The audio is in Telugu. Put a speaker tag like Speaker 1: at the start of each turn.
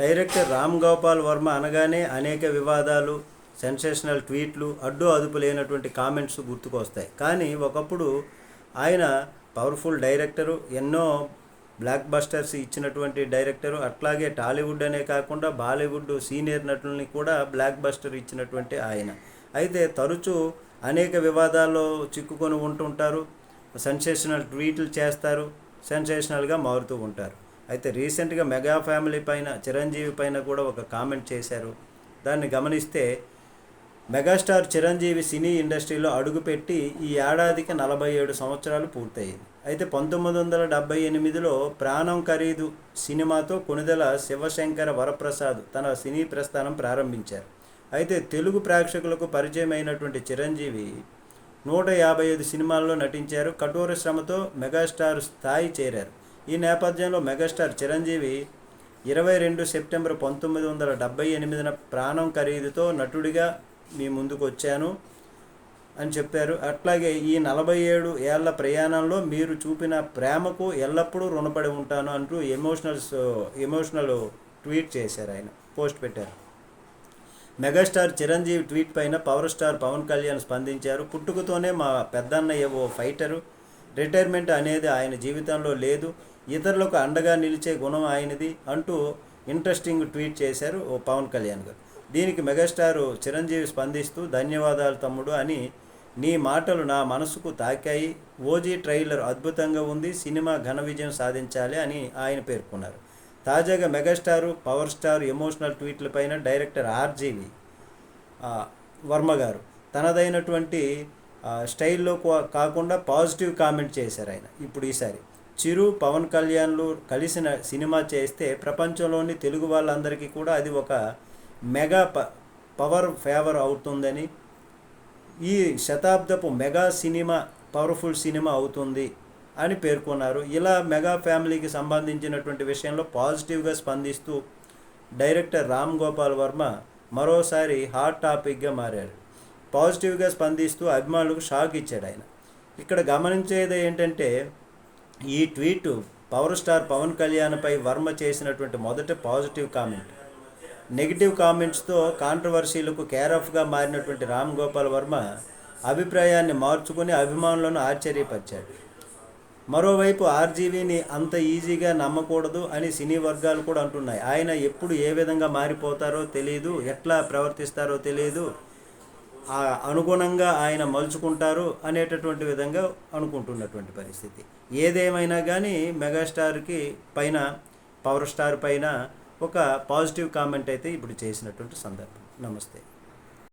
Speaker 1: డైరెక్టర్ రామ్ గోపాల్ వర్మ అనగానే అనేక వివాదాలు సెన్సేషనల్ ట్వీట్లు అడ్డు అదుపు లేనటువంటి కామెంట్స్ గుర్తుకొస్తాయి. కానీ ఒకప్పుడు ఆయన పవర్ఫుల్ డైరెక్టరు ఎన్నో బ్లాక్ బస్టర్స్ ఇచ్చినటువంటి డైరెక్టరు అట్లాగే టాలీవుడ్ అనే కాకుండా బాలీవుడ్ సీనియర్ నటుల్ని కూడా బ్లాక్ బస్టర్ ఇచ్చినటువంటి ఆయన. అయితే తరచూ అనేక వివాదాల్లో చిక్కుకొని ఉంటుంటారు సెన్సేషనల్ ట్వీట్లు చేస్తారు సెన్సేషనల్గా మారుతూ ఉంటారు. అయితే రీసెంట్గా మెగా ఫ్యామిలీ పైన చిరంజీవి పైన కూడా ఒక కామెంట్ చేశారు. దాన్ని గమనిస్తే మెగాస్టార్ చిరంజీవి సినీ ఇండస్ట్రీలో అడుగుపెట్టి ఈ ఏడాదికి నలభై ఏడు సంవత్సరాలు పూర్తయింది అయితే పంతొమ్మిది వందల డెబ్బై ఎనిమిదిలో ప్రాణం ఖరీదు సినిమాతో కొనుదల శివశంకర వరప్రసాద్ తన సినీ ప్రస్థానం ప్రారంభించారు. అయితే తెలుగు ప్రేక్షకులకు పరిచయం అయినటువంటి చిరంజీవి నూట యాభై ఐదు సినిమాల్లో నటించారు. కఠోర శ్రమతో మెగాస్టార్ స్థాయి చేరారు. ఈ నేపథ్యంలో మెగాస్టార్ చిరంజీవి ఇరవై రెండు సెప్టెంబర్ పంతొమ్మిది వందల డెబ్బై ఎనిమిదిన ప్రాణం ఖరీదుతో నటుడిగా మీ ముందుకు వచ్చాను అని చెప్పారు. అట్లాగే ఈ నలభై ఏడు ఏళ్ళ ప్రయాణంలో మీరు చూపిన ప్రేమకు ఎల్లప్పుడూ రుణపడి ఉంటాను అంటూ ఎమోషనల్స్ ఎమోషనల్ ట్వీట్ చేశారు ఆయన పోస్ట్ పెట్టారు. మెగాస్టార్ చిరంజీవి ట్వీట్ పైన పవర్ స్టార్ పవన్ కళ్యాణ్ స్పందించారు. పుట్టుకతోనే మా పెద్దన్నయ్య ఓ ఫైటరు. రిటైర్మెంట్ అనేది ఆయన జీవితంలో లేదు. ఇతరులకు అండగా నిలిచే గుణం ఆయనది అంటూ ఇంట్రెస్టింగ్ ట్వీట్ చేశారు ఓ పవన్ కళ్యాణ్ గారు. దీనికి మెగాస్టారు చిరంజీవి స్పందిస్తూ ధన్యవాదాలు తమ్ముడు అని నీ మాటలు నా మనసుకు తాకాయి. ఓజీ ట్రైలర్ అద్భుతంగా ఉంది. సినిమా ఘన విజయం సాధించాలి అని ఆయన పేర్కొన్నారు. తాజాగా మెగాస్టార్ పవర్ స్టార్ ఎమోషనల్ ట్వీట్లపైన డైరెక్టర్ ఆర్జీవి వర్మ గారు తనదైనటువంటి స్టైల్లో కాకుండా పాజిటివ్ కామెంట్ చేశారు ఆయన ఇప్పుడు ఈసారి. చిరు పవన్ కళ్యాణ్లు కలిసిన సినిమా చేస్తే ప్రపంచంలోని తెలుగు వాళ్ళందరికీ కూడా అది ఒక మెగా ప పవర్ ఫేవర్ అవుతుందని ఈ శతాబ్దపు మెగా సినిమా పవర్ఫుల్ సినిమా అవుతుంది అని పేర్కొన్నారు. ఇలా మెగా ఫ్యామిలీకి సంబంధించినటువంటి విషయంలో పాజిటివ్గా స్పందిస్తూ డైరెక్టర్ రామ్ గోపాల్ వర్మ మరోసారి హాట్ టాపిక్గా మారారు. పాజిటివ్గా స్పందిస్తూ అభిమానులకు షాక్ ఇచ్చాడు ఆయన. ఇక్కడ గమనించేది ఏంటంటే ఈ ట్వీట్ పవర్ స్టార్ పవన్ కళ్యాణ్పై వర్మ చేసినటువంటి మొదటి పాజిటివ్ కామెంట్. నెగిటివ్ కామెంట్స్తో కాంట్రవర్సీలకు కేరఫ్గా మారినటువంటి రామ్ గోపాల్ వర్మ అభిప్రాయాన్ని మార్చుకుని అభిమానులను ఆశ్చర్యపరిచాడు. మరోవైపు ఆర్జీవీని అంత ఈజీగా నమ్మకూడదు అని సినీ వర్గాలు కూడా అంటున్నాయి. ఆయన ఎప్పుడు ఏ విధంగా మారిపోతారో తెలియదు ఎట్లా ప్రవర్తిస్తారో తెలియదు అనుగుణంగా ఆయన మలుచుకుంటారు అనేటటువంటి విధంగా అనుకుంటున్నటువంటి పరిస్థితి. ఏదేమైనా కానీ మెగాస్టార్కి పైన పవర్ స్టార్ పైన ఒక పాజిటివ్ కామెంట్ అయితే ఇప్పుడు చేసినటువంటి సందర్భం. నమస్తే.